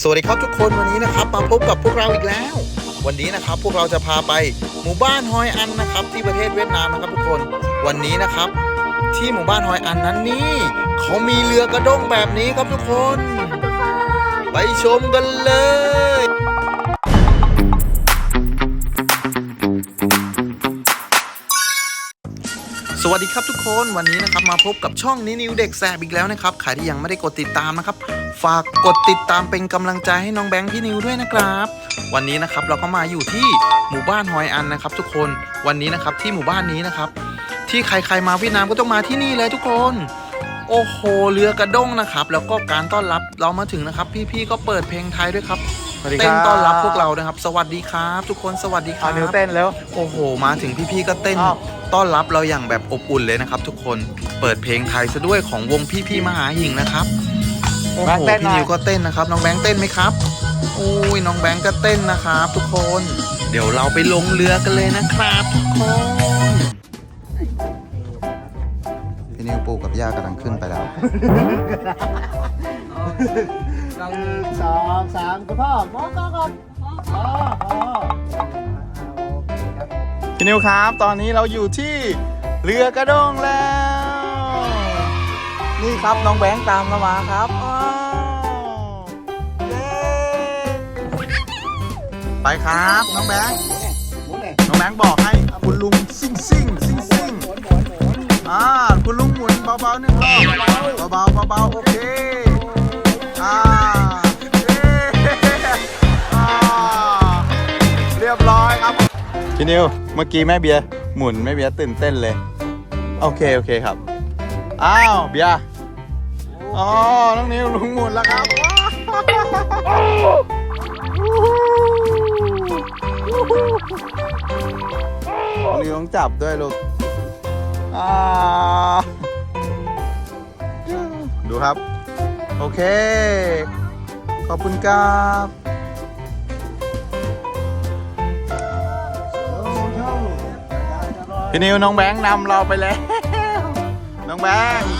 สวัสดีครับทุกคนวันนี้นะครับมาพบกับพวกเราอีกแล้ว วันนี้นะครับพวกเราจะพาไปหมู่บ้านฮอยอันนะครับที่ประเทศเวียดนามนะครับทุกคน วันนี้นะครับ ที่หมู่บ้านฮอยอันนั้นนี่เขามีเรือกระด้งแบบนี้ครับทุกคน ไปชมกันเลยสวัสดีครับทุกคนวันนี้นะครับมาพบกับช่องนินิวเด็กแสบอีกแล้วนะครับใครที่ยังไม่ได้กดติดตามนะครับ ฝากกดติดตามเป็นกำลังใจให้น้องแบงค์พี่นิวด้วยนะครับ วันนี้นะครับเราก็มาอยู่ที่หมู่บ้านฮอยอันนะครับ ทุกคนวันนี้นะครับที่หมู่บ้านนี้นะครับ ที่ใครๆมาเวียดนามก็ต้องมาที่นี่เลยทุกคน โอ้โหเรือกระด้งนะครับ แล้วก็การต้อนรับเรามาถึงนะครับ พี่ๆก็เปิดเพลงไทยด้วยครับสวัสดีคเต้นรับต้อนรับพวกเรานะครับ สวัสดีครับ ทุกคนสวัสดีครัเอาบ นิ้วเต้นแล้ว โอ้โห มาถึงพี่ๆ ก็เต้น อ้าว ต้อนรับเราอย่างแบบอบอุ่นเลยนะครับ ทุกคน เปิดเพลงไทยซะด้วยของวงพี่ๆ มหาหิงนะครับ โอ้โหพี่นิวก็เต้นนะครับ น้องแบงค์เต้นไหมครับโอ้ยน้องแบงค์ก็เต้นนะครับ ทุกคน เดี๋ยวเราไปลงเรือกันเลยนะครับทุกคนพี่นิวปูกับย่ากำลังขึ้นไปแล้ว หนึ่งสองสามคุณพ่อมองกล้องก่อนพ่อพ่อพี่นิวครับ ตอนนี้เราอยู่ที่เรือกระด้งแล้ว นี่ครับน้องแบงค์ตามเรามาครับอ้า ไปครับน้องแบงค์น้องแบงค์บอกให้คุณลุงซิ่งซิ่งซิ่งซิ่งอ่าคุณลุงหมุนเบาๆหนึ่งรอบเบาๆเบาๆโอเคอ่าเย้อ่าเรียบร้อยครับพี่นิวเมื่อกี้แม่เบียร์หมุนแม่เบียร์ตื่นเต้นเลย โอเคโอเคครับอ้าวเบียร์อ๋อน้องนิวลุงหมุนแล้วครับ นิวต้องจับด้วยลูกอ่าดูครับ โอเค ขอบคุณครับพี่นิวน้องแบงค์นำเราไปแล้ว น้องแบงค์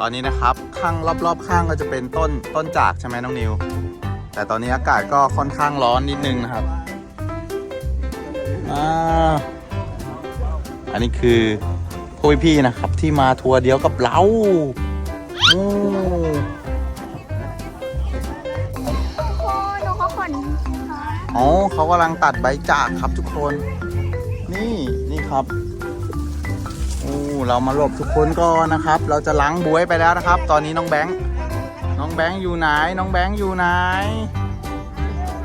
ตอนนี้นะครับข้างรอบๆ ข้างก็จะเป็นต้นต้นจากใช่ไหมน้องนิว แต่ตอนนี้อากาศก็ค่อนข้างร้อนนิดนึงนะครับอ่าอันนี้คือพวกพี่ๆนะครับที่มาทัวร์เดียวกับเราโอ้โอ้ดูเขาขนอ๋อเขากำลังตัดใบจากครับทุกคน นี่นี่ครับโอ้ เรามาหลบทุกคนก่อนนะครับ เราจะล้างบวยไปแล้วนะครับ ตอนนี้น้องแบงค์น้องแบงค์อยู่ไหน น้องแบงค์อยู่ไหน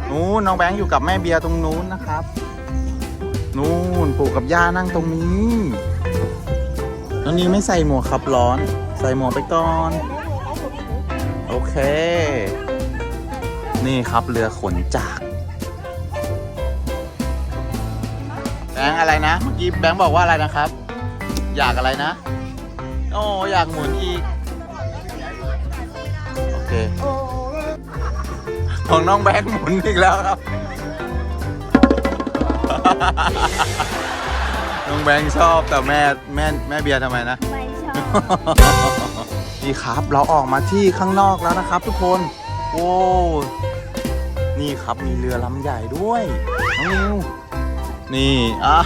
นู้นน้องแบงค์อยู่กับแม่เบียร์ตรงนู้นนะครับ นู้นปู่กับย่านั่งตรงนี้น้องนิวไม่ใส่หมวกขับร้อน ใส่หมวกไปก่อน โอเค นี่ครับเรือขนจากแบงค์อะไรนะ เมื่อกี้แบงค์บอกว่าอะไรนะครับ อยากอะไรนะโอ้อยากหมุนอีก โอเค ของน้องแบงค์หมุนอีกแล้วครับ น้องแบงค์ชอบแต่แม่แม่แม่เบียร์ทำไมนะ ไม่ชอบนี่ครับเราออกมาที่ข้างนอกแล้วนะครับ ทุกคนโอ้นี่ครับมีเรือลำใหญ่ด้วยน้องนิวนี่อ่า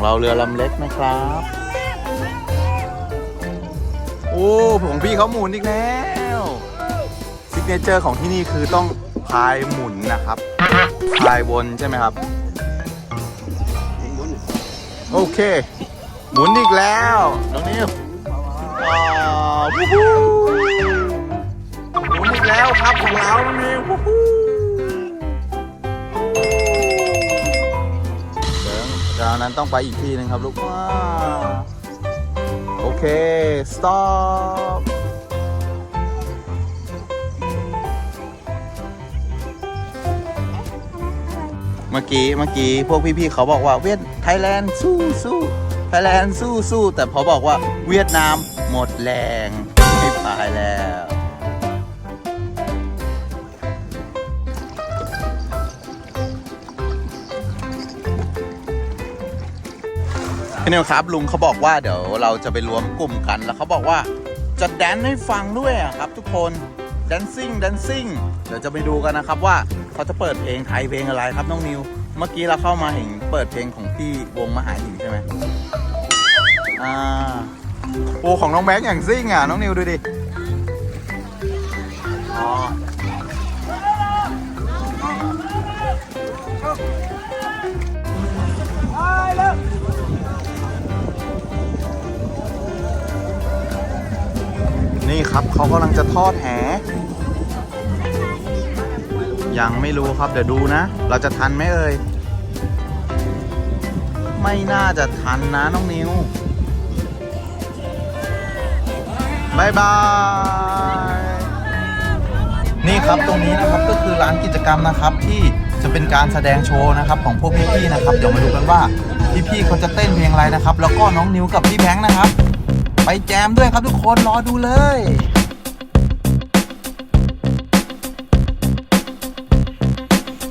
ของเราเรือลำเล็กของเราเรือลำเล็กนะครับ โอ้ของพี่เขาหมุนอีกแล้วซิกเนเจอร์ของที่นี่คือต้องพายหมุนนะครับพายวนใช่ไหมครับ โอเค หมุนอีกแล้วน้องนิวว้าววู้ฮู้หมุนอีกแล้วครับของเราน้องนิว นั้นต้องไปอีกทีหนึงครับลูกโอเค stop เมื่อกี้เมื่อกี้พวกพี่ๆเขาบอกว่าเวียดไทยแลนด์สู้สู้ไทยแลนด์สู้สู้แต่พอบอกว่าเวียดนามหมดแรงไม่ไปแล้ว พี่นิวครับลุงเขาบอกว่าเดี๋ยวเราจะไปรวมกลุ่มกัน แล้วเขาบอกว่าจะแดนให้ฟังด้วยอะครับ ทุกคนแดนซิ่งแดนซิ่งเดี๋ยวจะไปดูกันนะครับว่าเขาจะเปิดเพลงไทยเพลงอะไรครับน้องนิว เมื่อกี้เราเข้ามาเห็นเปิดเพลงของพี่วงมหาหิงใช่ไหมอ่าโอ้ของน้องแบงค์อย่างซิ่งอะน้องนิวดูดิอ๋อ นี่ครับเขากำลังจะทอดแหยังไม่รู้ครับเดี๋ยวดูนะ เราจะทันไหมเอ่ยไม่น่าจะทันนะน้องนิวบายบาย นี่ครับตรงนี้นะครับก็คือร้านกิจกรรมนะครับที่จะเป็นการแสดงโชว์นะครับของพวกพี่ๆนะครับ เดี๋ยวมาดูกันว่าพี่ๆเขาจะเต้นเพลงอะไรนะครับ แล้วก็น้องนิวกับพี่แบงค์นะครับ ไปแจมด้วยครับทุกคนรอดูเลย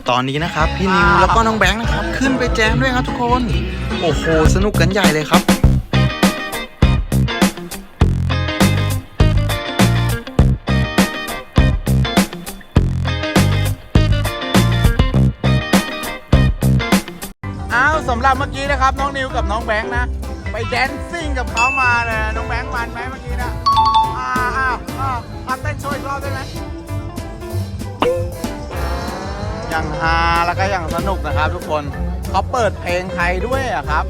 ตอนนี้นะครับพี่นิวแล้วก็น้องแบงค์นะครับ ขึ้นไปแจมด้วยครับทุกคน โอ้โห สนุกกันใหญ่เลยครับ อ้าวสำหรับเมื่อกี้นะครับ น้องนิวกับน้องแบงค์นะ ไปแดนซิ่งกับเขามาเลยน้องแบงค์มันไหมเมื่อกี้นะอ้าวอ้าวอ้าวมาเต้นโชว์อีกรอบได้ไหมอย่างฮาแล้วก็อย่างสนุกนะครับทุกคนเขาเปิดเพลงไทยด้วยอะครับ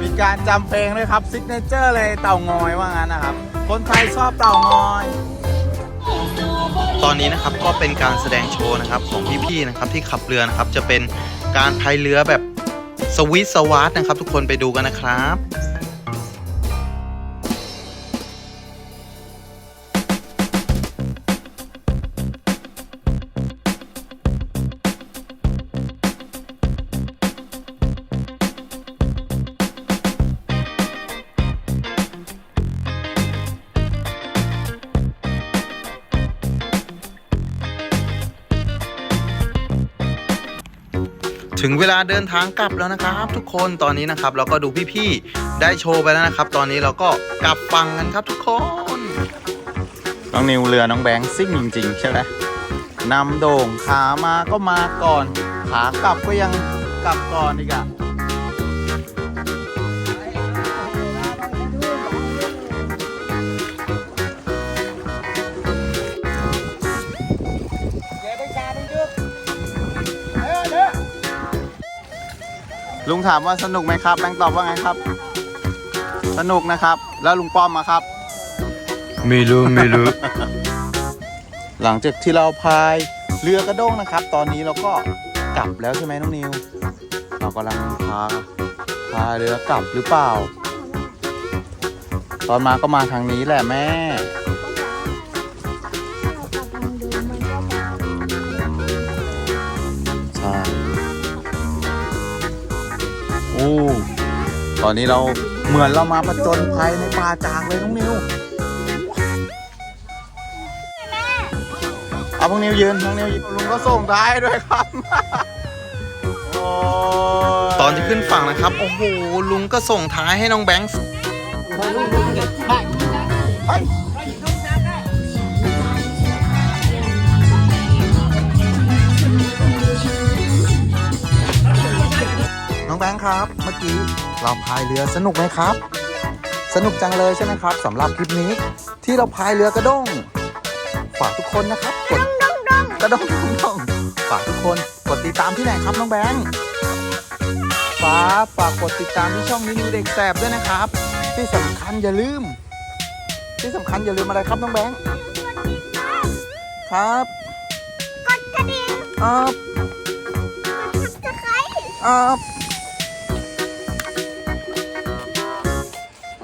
มีการจำเพลงด้วยครับซิกเนเจอร์เลยเต่างอยว่างั้นนะครับ คนไทยชอบเต่างอยตอนนี้นะครับก็เป็นการแสดงโชว์นะครับของพี่ๆนะครับที่ขับเรือนะครับจะเป็นการพายเรือแบบ สวิตสวาร์ทนะครับ ทุกคนไปดูกันนะครับ ถึงเวลาเดินทางกลับแล้วนะครับ ทุกคนตอนนี้นะครับ เราก็ดูพี่ๆได้โชว์ไปแล้วนะครับ ตอนนี้เราก็กลับฟังกันครับทุกคนน้องนิวเรือน้องแบงค์ซิ่งจริงๆใช่ไหมนำโด่งขามาก็มาก่อน ขากลับก็ยังกลับก่อนอีกอะ ลุงถามว่าสนุกไหมครับแบงค์ตอบว่าไงครับ สนุกนะครับ แล้วลุงป้อมมาครับ ไม่รู้ไม่รู้ หลังจากที่เราพายเรือกระด้งนะครับ ตอนนี้เราก็กลับแล้วใช่ไหมน้องนิว เรากำลังพาพาเรือกลับหรือเปล่า ตอนมาก็มาทางนี้แหละแม่ อ้ตอนนี้เราเหมือนเรามาประจนภัยในป่าจากเลยน้องนิวเอาพวกนิวยืนพวกนิวยืนลุงก็ส่งท้ายด้วยครับโอ้ยตอนที่ขึ้นฝั่งนะครับ โอ้โห ลุงก็ส่งท้ายให้น้องแบงค์ น้องแบงค์ครับ เมื่อกี้เราพายเรือสนุกไหมครับ สนุกจังเลยใช่ไหมครับสำหรับคลิปนี้ ที่เราพายเรือกระด้งฝากทุกคนนะครับกดกระด้งดงดงฝากทุกคนกดติดตามที่ไหนครับน้องแบงค์ฝากฝากกดติดตามที่ช่องนี้นิวเด็กแสบด้วยนะครับ ที่สำคัญอย่าลืม ที่สำคัญอย่าลืมอะไรครับน้องแบงค์ครับกดกระดิ่งอัพกด subscribe อัพ